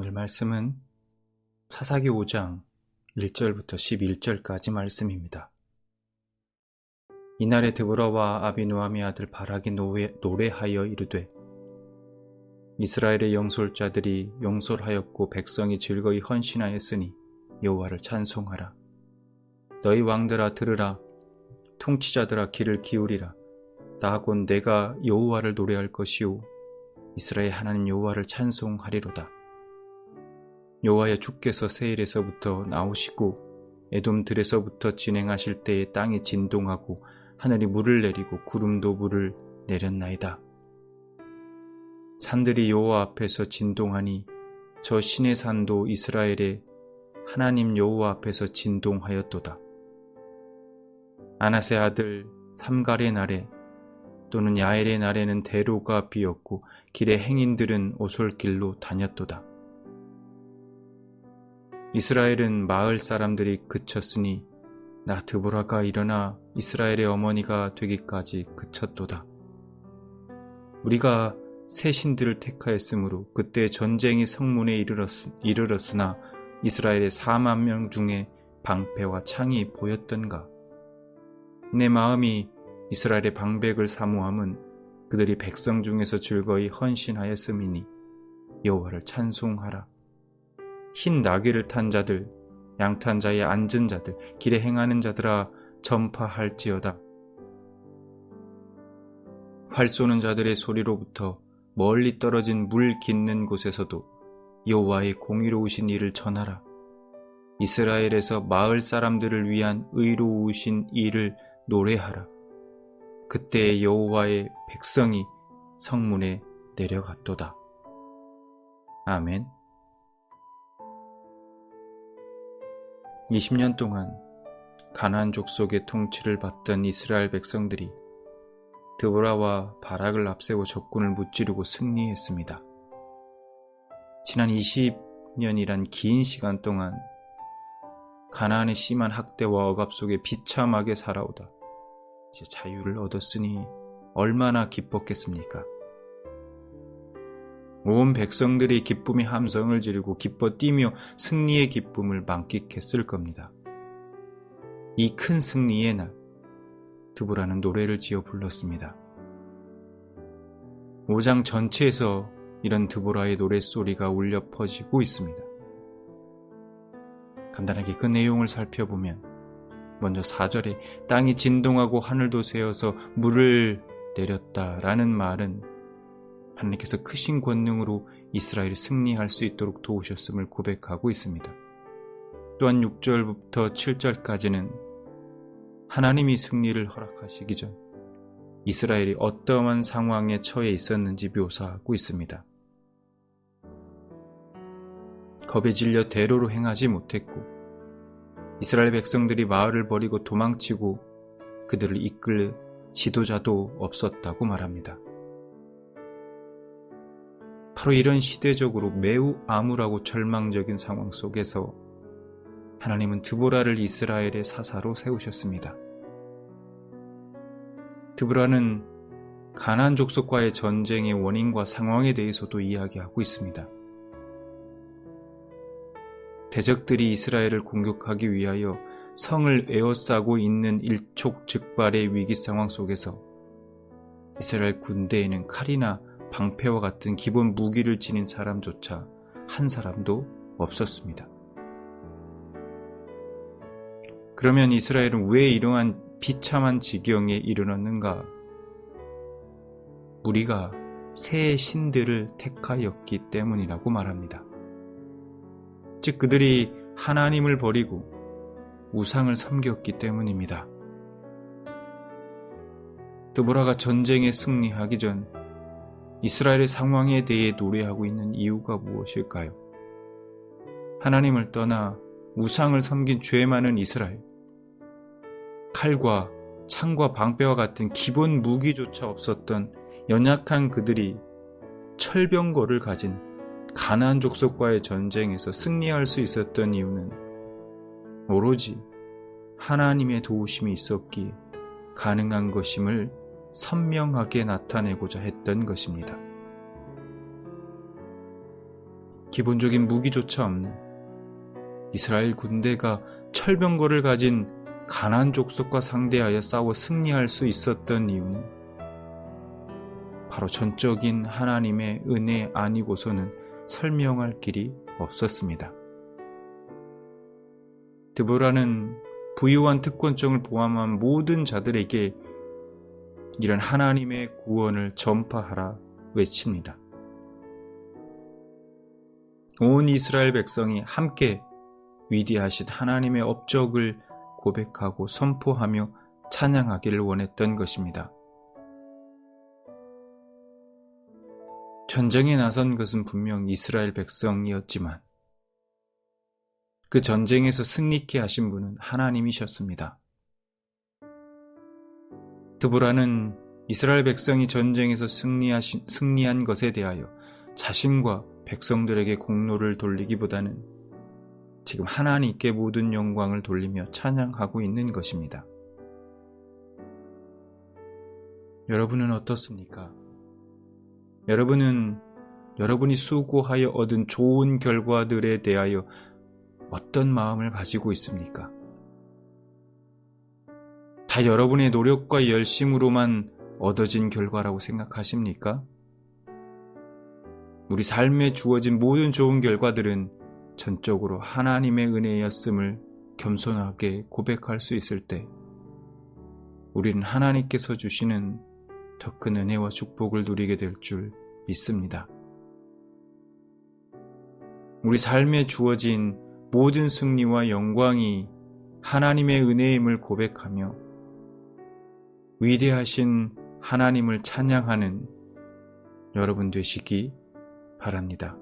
오늘 말씀은 사사기 5장 1절부터 11절까지 말씀입니다. 이날에 드보라와 아비누함의 아들 바락이 노래하여 이르되 이스라엘의 영솔자들이 용솔하였고 백성이 즐거이 헌신하였으니 여호와를 찬송하라. 너희 왕들아 들으라. 통치자들아 귀를 기울이라. 나곧 내가 여호와를 노래할 것이요 이스라엘 하나님 여호와를 찬송하리로다. 여호와의 주께서 세일에서부터 나오시고 에돔 들에서부터 진행하실 때에 땅이 진동하고 하늘이 물을 내리고 구름도 물을 내렸나이다. 산들이 여호와 앞에서 진동하니 저 신의 산도 이스라엘의 하나님 여호와 앞에서 진동하였도다. 아나세 아들 삼갈의 날에 또는 야엘의 날에는 대로가 비었고 길의 행인들은 오솔길로 다녔도다. 이스라엘은 마을 사람들이 그쳤으니 나 드보라가 일어나 이스라엘의 어머니가 되기까지 그쳤도다. 우리가 새 신들을 택하였으므로 그때 전쟁이 성문에 이르렀, 으나 이스라엘의 4만 명 중에 방패와 창이 보였던가. 내 마음이 이스라엘의 방백을 사모함은 그들이 백성 중에서 즐거이 헌신하였음이니 여호와를 찬송하라. 흰 나귀를 탄 자들, 양탄 자에 앉은 자들, 길에 행하는 자들아 전파할지어다. 활 쏘는 자들의 소리로부터 멀리 떨어진 물 깃는 곳에서도 여호와의 공의로우신 일을 전하라. 이스라엘에서 마을 사람들을 위한 의로우신 일을 노래하라. 그때 여호와의 백성이 성문에 내려갔도다. 아멘. 20년 동안 가나안 족속의 통치를 받던 이스라엘 백성들이 드보라와 바락을 앞세워 적군을 무찌르고 승리했습니다. 지난 20년이란 긴 시간 동안 가나안의 심한 학대와 억압 속에 비참하게 살아오다 이제 자유를 얻었으니 얼마나 기뻤겠습니까? 온 백성들이 기쁨의 함성을 지르고 기뻐 뛰며 승리의 기쁨을 만끽했을 겁니다. 이 큰 승리의 날, 드보라는 노래를 지어 불렀습니다. 5장 전체에서 이런 드보라의 노랫소리가 울려 퍼지고 있습니다. 간단하게 그 내용을 살펴보면 먼저 4절에 땅이 진동하고 하늘도 새어서 물을 내렸다라는 말은 하나님께서 크신 권능으로 이스라엘이 승리할 수 있도록 도우셨음을 고백하고 있습니다. 또한 6절부터 7절까지는 하나님이 승리를 허락하시기 전 이스라엘이 어떠한 상황에 처해 있었는지 묘사하고 있습니다. 겁에 질려 대로로 행하지 못했고 이스라엘 백성들이 마을을 버리고 도망치고 그들을 이끌 지도자도 없었다고 말합니다. 바로 이런 시대적으로 매우 암울하고 절망적인 상황 속에서 하나님은 드보라를 이스라엘의 사사로 세우셨습니다. 드보라는 가난 족속과의 전쟁의 원인과 상황에 대해서도 이야기하고 있습니다. 대적들이 이스라엘을 공격하기 위하여 성을 에워싸고 있는 일촉즉발의 위기 상황 속에서 이스라엘 군대에는 칼이나 방패와 같은 기본 무기를 지닌 사람조차 한 사람도 없었습니다. 그러면 이스라엘은 왜 이러한 비참한 지경에 이르렀는가? 우리가 새 신들을 택하였기 때문이라고 말합니다. 즉, 그들이 하나님을 버리고 우상을 섬겼기 때문입니다. 드보라가 전쟁에 승리하기 전 이스라엘의 상황에 대해 노래하고 있는 이유가 무엇일까요? 하나님을 떠나 우상을 섬긴 죄 많은 이스라엘. 칼과 창과 방패와 같은 기본 무기조차 없었던 연약한 그들이 철병거를 가진 가나안 족속과의 전쟁에서 승리할 수 있었던 이유는 오로지 하나님의 도우심이 있었기에 가능한 것임을 선명하게 나타내고자 했던 것입니다. 기본적인 무기조차 없는 이스라엘 군대가 철병거를 가진 가난 족속과 상대하여 싸워 승리할 수 있었던 이유는 바로 전적인 하나님의 은혜 아니고서는 설명할 길이 없었습니다. 드보라는 부유한 특권증을 포함한 모든 자들에게 이런 하나님의 구원을 전파하라 외칩니다. 온 이스라엘 백성이 함께 위대하신 하나님의 업적을 고백하고 선포하며 찬양하기를 원했던 것입니다. 전쟁에 나선 것은 분명 이스라엘 백성이었지만 그 전쟁에서 승리케 하신 분은 하나님이셨습니다. 드브라는 이스라엘 백성이 전쟁에서 승리하신, 승리한 것에 대하여 자신과 백성들에게 공로를 돌리기보다는 지금 하나님께 모든 영광을 돌리며 찬양하고 있는 것입니다. 여러분은 어떻습니까? 여러분은 여러분이 수고하여 얻은 좋은 결과들에 대하여 어떤 마음을 가지고 있습니까? 다 여러분의 노력과 열심으로만 얻어진 결과라고 생각하십니까? 우리 삶에 주어진 모든 좋은 결과들은 전적으로 하나님의 은혜였음을 겸손하게 고백할 수 있을 때 우리는 하나님께서 주시는 더 큰 은혜와 축복을 누리게 될 줄 믿습니다. 우리 삶에 주어진 모든 승리와 영광이 하나님의 은혜임을 고백하며 위대하신 하나님을 찬양하는 여러분 되시기 바랍니다.